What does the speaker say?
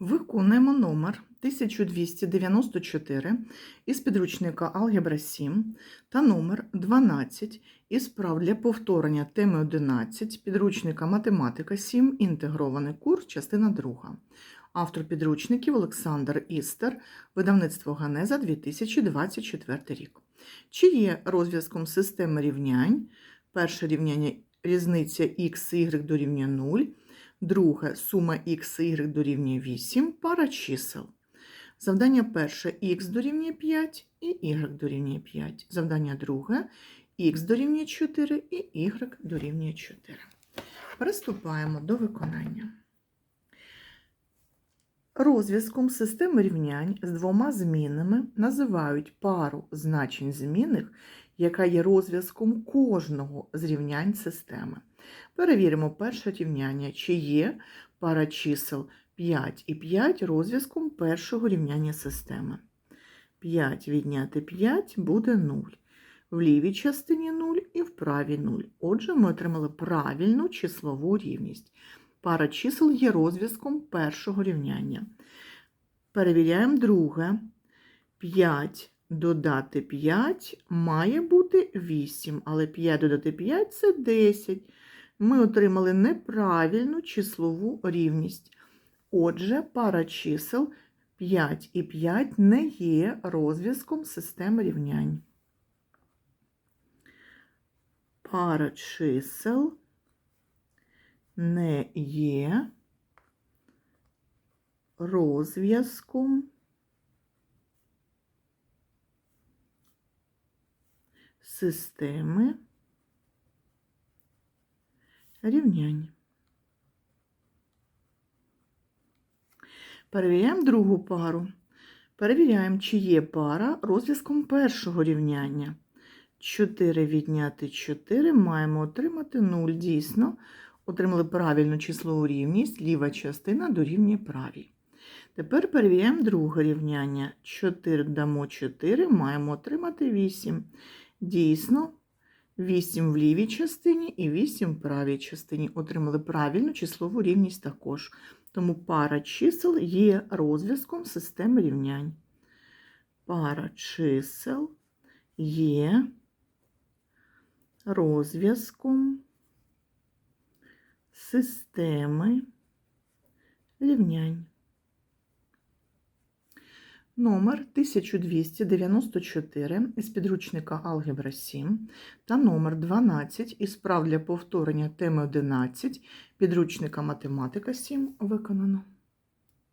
Виконуємо номер 1294 із підручника Алгебра 7 та номер 12 із прав для повторення теми 11 підручника Математика 7, інтегрований курс, частина 2. Автор підручників Олександр Істер, видавництво Ганеза 2024 рік. Чи є розв'язком системи рівнянь? Перше рівняння різниця х y дорівнює 0. Друге сума х і y дорівнює 8, пара чисел. Завдання перше х дорівнює 5 і y дорівнює 5. Завдання друге х дорівнює 4 і y дорівнює 4. Приступаємо до виконання. Розв'язком системи рівнянь з двома змінними називають пару значень змінних, яка є розв'язком кожного з рівнянь системи. Перевіримо перше рівняння, чи є пара чисел 5 і 5 розв'язком першого рівняння системи. 5 відняти 5 буде 0. В лівій частині 0 і в правій 0. Отже, ми отримали правильну числову рівність. Пара чисел є розв'язком першого рівняння. Перевіряємо друге. 5 додати 5 має бути 8, але 5 додати 5 це 10. Ми отримали неправильну числову рівність. Отже, пара чисел 5 і 5 не є розв'язком системи рівнянь. Пара чисел не є розв'язком системи рівнянь. Перевіряємо другу пару. Перевіряємо, чи є пара розв'язком першого рівняння. 4 відняти 4 маємо отримати 0. Дійсно, отримали правильну числову рівність, ліва частина дорівнює правій. Тепер перевіряємо друге рівняння. 4 дамо 4, маємо отримати 8. Дійсно, 8 в лівій частині і 8 в правій частині. Отримали правильну числову рівність також. Тому пара чисел є розв'язком системи рівнянь. Пара чисел є розв'язком системи рівнянь. Номер 1294 із підручника Алгебра 7 та номер 12 із прав для повторення теми 11 підручника Математика 7 виконано.